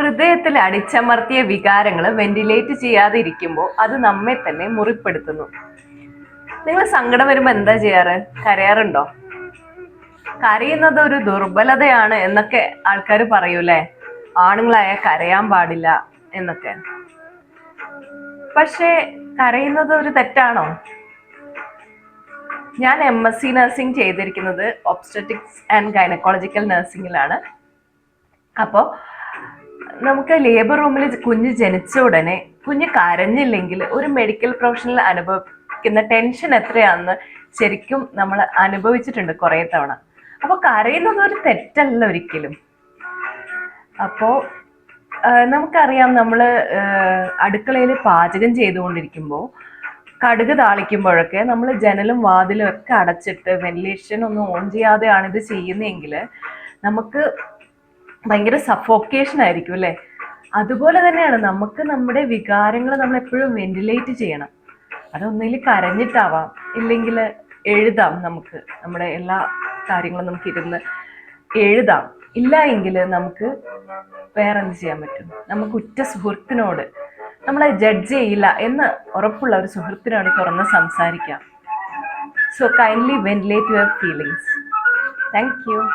ഹൃദയത്തിൽ അടിച്ചമർത്തിയ വികാരങ്ങൾ വെന്റിലേറ്റ് ചെയ്യാതെ ഇരിക്കുമ്പോൾ അത് നമ്മെ തന്നെ മുറിപ്പെടുത്തുന്നു. നിങ്ങൾ സങ്കടം വരുമ്പോൾ എന്താ ചെയ്യാറ്? കരയാറുണ്ടോ? കരയുന്നത് ഒരു ദുർബലതയാണ് എന്നൊക്കെ ആൾക്കാർ പറയൂലേ? ആണുങ്ങളായ കരയാൻ പാടില്ല എന്നൊക്കെ. പക്ഷേ കരയുന്നത് ഒരു തെറ്റാണോ? ഞാൻ എം എസ് സി നഴ്സിംഗ് ചെയ്തിരിക്കുന്നത് ഒബ്സ്റ്ററ്റിക്സ് ആൻഡ് ഗൈനക്കോളജിക്കൽ നഴ്സിംഗിലാണ് അപ്പോൾ നമുക്ക് ലേബർ റൂമിൽ കുഞ്ഞ് ജനിച്ച ഉടനെ കുഞ്ഞ് കരഞ്ഞില്ലെങ്കിൽ ഒരു മെഡിക്കൽ പ്രൊഫഷണൽ അനുഭവിക്കുന്ന ടെൻഷൻ എത്രയാണെന്ന് ശരിക്കും നമ്മൾ അനുഭവിച്ചിട്ടുണ്ട് കുറേ തവണ. അപ്പോൾ കരയുന്നത് ഒരു തെറ്റല്ല ഒരിക്കലും. അപ്പോൾ നമുക്കറിയാം നമ്മൾ അടുക്കളയിൽ പാചകം ചെയ്തുകൊണ്ടിരിക്കുമ്പോൾ കടുക് താളിക്കുമ്പോഴൊക്കെ നമ്മൾ ജനലും വാതിലും ഒക്കെ അടച്ചിട്ട് വെന്റിലേഷൻ ഒന്നും ഓൺ ചെയ്യാതെയാണ് ഇത് ചെയ്യുന്നതെങ്കിൽ നമുക്ക് ഭയങ്കര സഫോക്കേഷൻ ആയിരിക്കും അല്ലേ? അതുപോലെ തന്നെയാണ് നമുക്ക് നമ്മുടെ വികാരങ്ങൾ നമ്മൾ എപ്പോഴും വെന്റിലേറ്റ് ചെയ്യണം. അതൊന്നിൽ കരഞ്ഞിട്ടാവാം. ഇല്ലെങ്കിൽ എഴുതാം നമുക്ക്. നമ്മുടെ എല്ലാ കാര്യങ്ങളും നമുക്ക് ഇരുന്ന് എഴുതാം. ഇല്ല എങ്കിൽ നമുക്ക് വേറെ എന്ത് ചെയ്യാൻ പറ്റും? നമുക്ക് ഉറ്റ സുഹൃത്തിനോട് നമ്മളെ ജഡ്ജ് ചെയ്യില്ല എന്ന് ഉറപ്പുള്ള ഒരു സുഹൃത്തിനോട് തുറന്ന് സംസാരിക്കാം. So kindly ventilate your feelings thank you